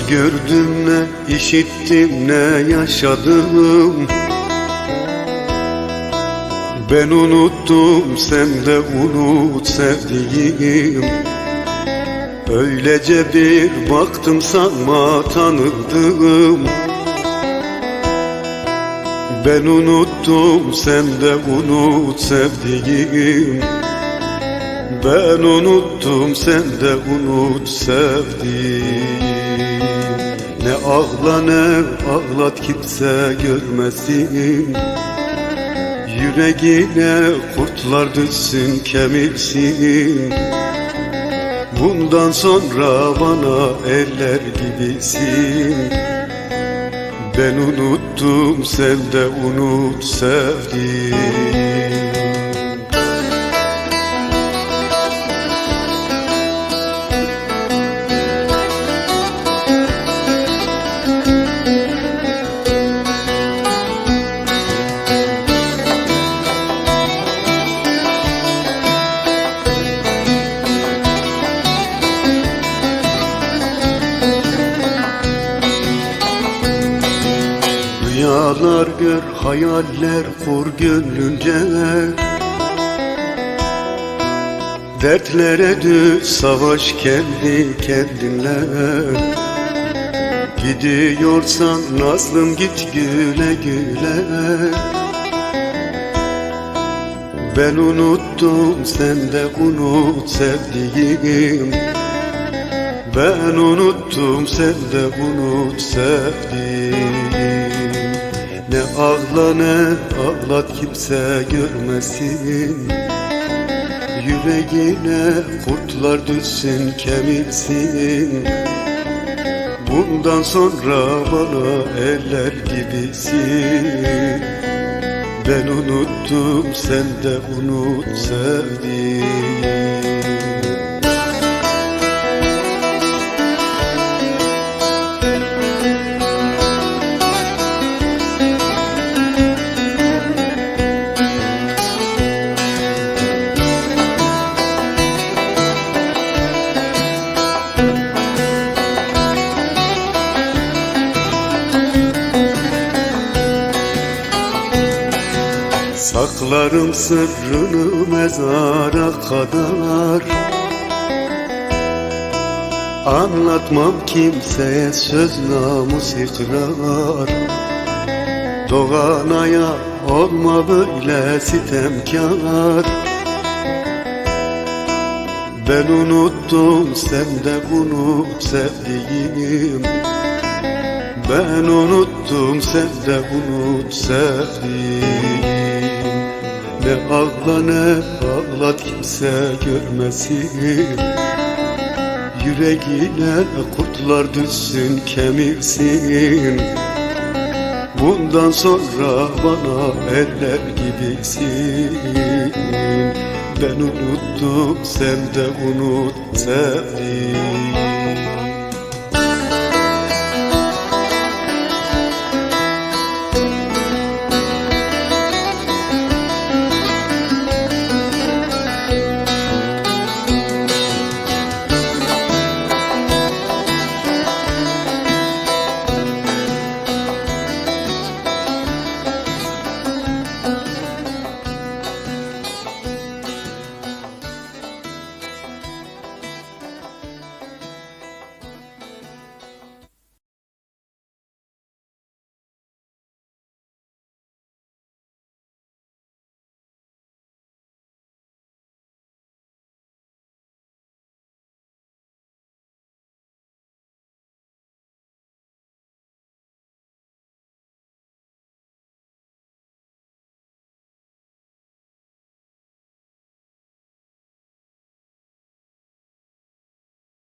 gördüm ne işittim ne yaşadım. Ben unuttum sen de unut sevdiğim. Öylece bir baktım sanma tanıdım Ben unuttum sen de unut sevdiğim. Ben unuttum sen de unut sevdiğim Ne ağla ne ağlat kimse görmesin. Yüreğine kurtlar düşsün kemirsin Bundan sonra bana eller gibisin. Ben unuttum sen de unut sevdiğim Rüyalar gör, hayaller kur gönlünce. Dertlere düş, savaş kendi kendinle. Gidiyorsan nazlım git güle güle. Ben unuttum sen de unut sevdiğim. Ben unuttum sen de unut sevdiğim Ne ağla ne ağlat kimse görmesin. Yüreğine kurtlar düşsün kemirsin Bundan sonra bana eller gibisin. Ben unuttum sen de unut sevdiğim Saklarım sırrını mezara kadar Anlatmam kimseye söz namus ikrar Doğanaya olma böyle sitemkar Ben unuttum sen de unut sevdiğim. Ben unuttum sen de unut sevdiğim Ne ağla ne ağlat kimse görmesin. Yüreğine kurtlar düşsün kemirsin. Bundan sonra bana eller gibisin. Ben unuttum sen de unut sevdiğim